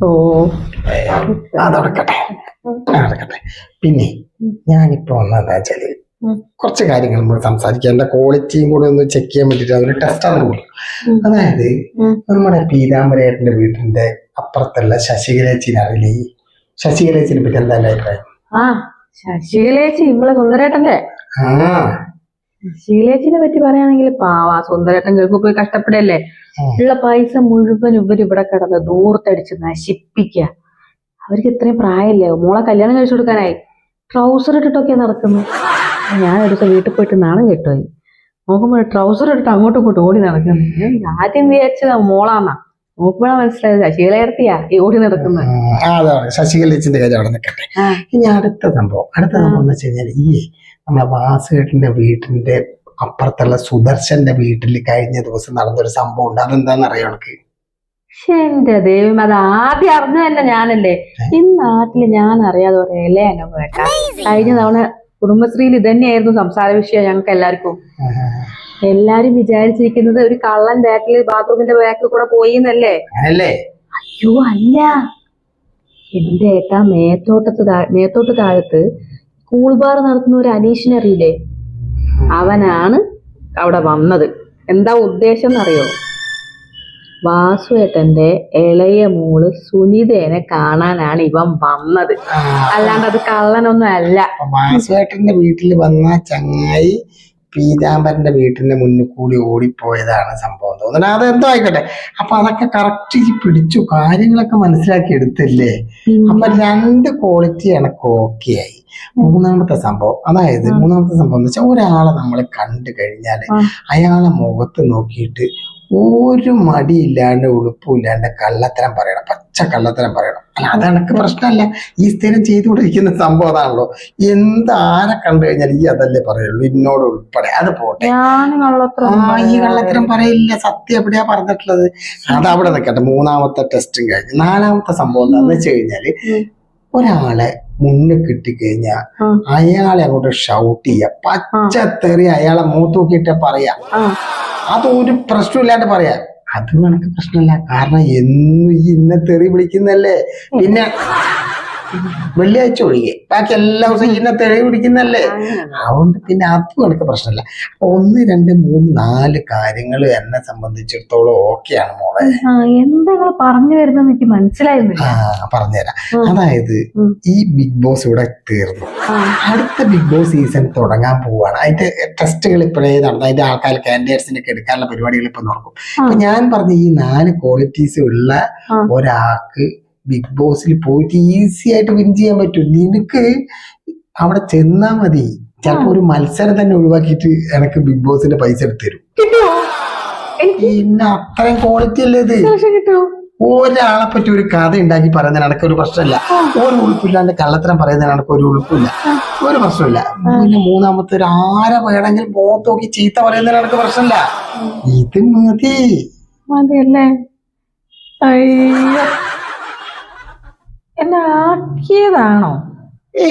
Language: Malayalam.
ഓ. അതടക്കട്ടെ. നടക്കട്ടെ പിന്നെ ഞാനിപ്പോ വന്നതെന്താ വെച്ചാൽ. കുറച്ച് കാര്യങ്ങൾ നമ്മൾ സംസാരിക്കാം. എന്റെ ക്വാളിറ്റിയും കൂടെ ഒന്ന് ചെക്ക് ചെയ്യാൻ വേണ്ടിട്ട് അതൊരു ടെസ്റ്റ് ആണ് കൂടി. അതായത് നമ്മുടെ പീതാംബരേട്ടന്റെ വീടിന്റെ അപ്പുറത്തുള്ള ശശികലേച്ചിനെ അറിയില്ലേ? ശശികലേച്ചിനെ പറ്റി എന്താ അഭിപ്രായം? ആ ശശികലേച്ചി നമ്മളെ സുന്ദരേട്ടന്റെ ആ. ശശികലേച്ചിനെ പറ്റി പറയുകയാണെങ്കിൽ പാവാ സുന്ദരേട്ടൻ ഗൾഫ് പോയി കഷ്ടപ്പെടല്ലേ? ഉള്ള പൈസ മുഴുവൻ ഇവർ ഇവിടെ കിടന്ന് ദൂർത്തടിച്ച് നശിപ്പിക്കുക അവർക്ക് ഇത്രയും പ്രായമല്ലേ മോളെ കല്യാണം കഴിച്ചു കൊടുക്കാനായി. ട്രൗസർ ഇട്ടിട്ടൊക്കെ നടക്കുന്നു. ഞാൻ ദിവസം വീട്ടിൽ പോയിട്ട് നാണം കെട്ടുപോയി. നോക്കുമ്പോൾ ട്രൗസർ ഇട്ടിട്ട് അങ്ങോട്ടും ഇങ്ങോട്ടും ഓടി നടക്കുന്നു. ഞാൻ ആദ്യം വിചാരിച്ചത് മോളാന്നാ. നോക്കുമ്പോഴാണ് മനസ്സിലായത് ശശികലയർത്തിയാ ഈ ഓടി നടക്കുന്നത് അതാണ്. ശശികലേച്ചിന്റെ കാര്യം അവിടെ നിൽക്കട്ടെ. ഇനി അടുത്ത സംഭവം. അടുത്ത സംഭവം എന്ന് വെച്ച് കഴിഞ്ഞാൽ ഈ നമ്മളെ വാസുകേട്ടിന്റെ വീട്ടിന്റെ അപ്പുറത്തുള്ള സുദർശന്റെ വീട്ടിൽ കഴിഞ്ഞ ദിവസം നടന്നൊരു സംഭവം ഉണ്ട്. അതെന്താന്ന് അറിയാം എനിക്ക്? എന്റെ ദൈവം അത് ആദ്യം അറിഞ്ഞതല്ല ഞാനല്ലേ? ഈ നാട്ടിൽ ഞാൻ അറിയാതെ ഒരു അനുഭവം കേട്ടാ കഴിഞ്ഞ തവണ കുടുംബശ്രീയിൽ ഇതന്നെയായിരുന്നു തന്നെയായിരുന്നു സംസാര വിഷയം ഞങ്ങൾക്ക് എല്ലാവർക്കും. എല്ലാരും വിചാരിച്ചിരിക്കുന്നത് ഒരു കള്ളൻ ബാക്കിൽ ബാത്റൂമിന്റെ ബാക്കിൽ കൂടെ പോയി എന്നല്ലേ അയ്യോ അല്ല. എന്റെ ഏട്ടാ മേത്തോട്ടത്ത് മേത്തോട്ട് താഴത്ത് കൂൾ ബാർ നടത്തുന്ന ഒരു അനീഷിനെ അറിയില്ലേ? അവനാണ് അവിടെ വന്നത്. എന്താ ഉദ്ദേശം എന്നറിയോ? വാസുവേട്ടന്റെ ഇളയ മോൾ സുനിതേനെ കാണാനാണ് ഇവൻ വന്നത്. അല്ലാണ്ട് അത് കള്ളനൊന്നും അല്ല. വാസുവേട്ടന്റെ വീട്ടിൽ വന്ന ചങ്ങായി പീതാംബരന്റെ വീട്ടിന്റെ മുന്നിൽ കൂടി ഓടിപ്പോയതാണ് സംഭവം തോന്നുന്നത്. അതെന്തോ ആയിക്കോട്ടെ. അപ്പൊ അതൊക്കെ കറക്റ്റ് പിടിച്ചു കാര്യങ്ങളൊക്കെ മനസ്സിലാക്കി എടുത്തില്ലേ? അപ്പൊ രണ്ട് ക്വാളിറ്റി എനക്ക് ഓക്കെ ആയി. മൂന്നാമത്തെ സംഭവം അതായത് മൂന്നാമത്തെ സംഭവം എന്ന് വെച്ചാൽ ഒരാളെ നമ്മൾ കണ്ടു കഴിഞ്ഞാൽ അയാളെ മുഖത്ത് നോക്കിയിട്ട് ഒരു മടിയില്ലാണ്ട് ഉളുപ്പില്ലാണ്ട് കള്ളത്തരം പറയണം പച്ച കള്ളത്തരം പറയണം. അല്ല അത് എനക്ക് പ്രശ്നമല്ല. ഈ സ്ഥിരം ചെയ്തുകൊണ്ടിരിക്കുന്ന സംഭവം അതാണല്ലോ. എന്ത് ആരെ കണ്ടു കഴിഞ്ഞാൽ ഈ അതല്ലേ പറയുള്ളൂ. എന്നോട് ഉൾപ്പെടെ. അത് പോട്ടെ. ആ ഈ കള്ളത്തരം പറയില്ല. സത്യം എവിടെയാ പറഞ്ഞിട്ടുള്ളത്? അത് അവിടെ നിൽക്കട്ടെ മൂന്നാമത്തെ ടെസ്റ്റും കഴിഞ്ഞു. നാലാമത്തെ സംഭവം എന്താണെന്ന് വെച്ച് കഴിഞ്ഞാൽ. ഒരാളെ മുന്നിൽ കിട്ടിക്കഴിഞ്ഞാൽ. അയാളെ അങ്ങോട്ട് ഷൗട്ട് ചെയ്യുക പച്ചത്തെറി അയാളെ മൂത്ത് നോക്കിയിട്ട് പറയാ. അതൊരു അത് ഒരു പ്രശ്നമില്ലാണ്ട് പറയാ. അത് നിനക്ക് പ്രശ്നമല്ല. കാരണം എന്നും ഈ ഇന്ന തെറി വിളിക്കുന്നല്ലേ? പിന്നെ വെള്ളിയാഴ്ച ഒഴികെ. ബാക്കി എല്ലാ ദിവസവും ഇന്ന തിഴ പിടിക്കുന്നല്ലേ. അതുകൊണ്ട് പിന്നെ അതും എനിക്ക് പ്രശ്നമില്ല. അപ്പൊ ഒന്ന് രണ്ട് മൂന്ന് നാല് കാര്യങ്ങൾ എന്നെ സംബന്ധിച്ചിടത്തോളം ഓക്കെയാണ് മോളെ. ആ എന്താ പറഞ്ഞു വരുന്നത് എനിക്ക് മനസ്സിലായിരുന്നു ആ പറഞ്ഞുതരാം. അതായത് ഈ ബിഗ് ബോസ് ഇവിടെ തീർന്നു. അടുത്ത ബിഗ് ബോസ് സീസൺ തുടങ്ങാൻ പോവാണ്. അതിന്റെ ടെസ്റ്റുകൾ ഇപ്പോഴേ നടന്നു. അതിന്റെ ആൾക്കാർ കാൻഡിഡേറ്റ്സിനൊക്കെ എടുക്കാനുള്ള പരിപാടികൾ ഇപ്പൊ നടക്കും. അപ്പൊ ഞാൻ പറഞ്ഞ ഈ നാല് ക്വാളിറ്റീസ് ഉള്ള ഒരാൾക്ക് ബിഗ് ബോസിൽ പോയിട്ട് ഈസി ആയിട്ട് വിൻ ചെയ്യാൻ പറ്റും. നിനക്ക് അവിടെ ചെന്നാ മതി. ചിലപ്പോ ഒരു മത്സരം തന്നെ ഒഴിവാക്കിയിട്ട് എനിക്ക് ബിഗ് ബോസിന്റെ പൈസ എടുത്തു തരും. പിന്നെ അത്രയും ക്വാളിറ്റി അല്ലേ ഇത്? ഒരാളെ പറ്റി ഒരു കഥ ഉണ്ടാക്കി പറയുന്നതിന് എനക്ക് ഒരു പ്രശ്നമില്ല. ഒരു ഉളുപ്പില്ലാണ്ട് കള്ളത്തരം പറയുന്നതിന് എനക്ക് ഒരു ഉളുപ്പില്ല. ഒരു പ്രശ്നമില്ല. പിന്നെ മൂന്നാമത്തെ ഒരു ആരെ വേണമെങ്കിൽ മുഖത്ത് നോക്കി ചീത്ത പറയുന്നതിന് എനക്ക് പ്രശ്നമില്ല. ഇത് മതി. മതിയല്ലേ? അയ്യോ. എന്നെ ആക്കിയതാണോ? ഏ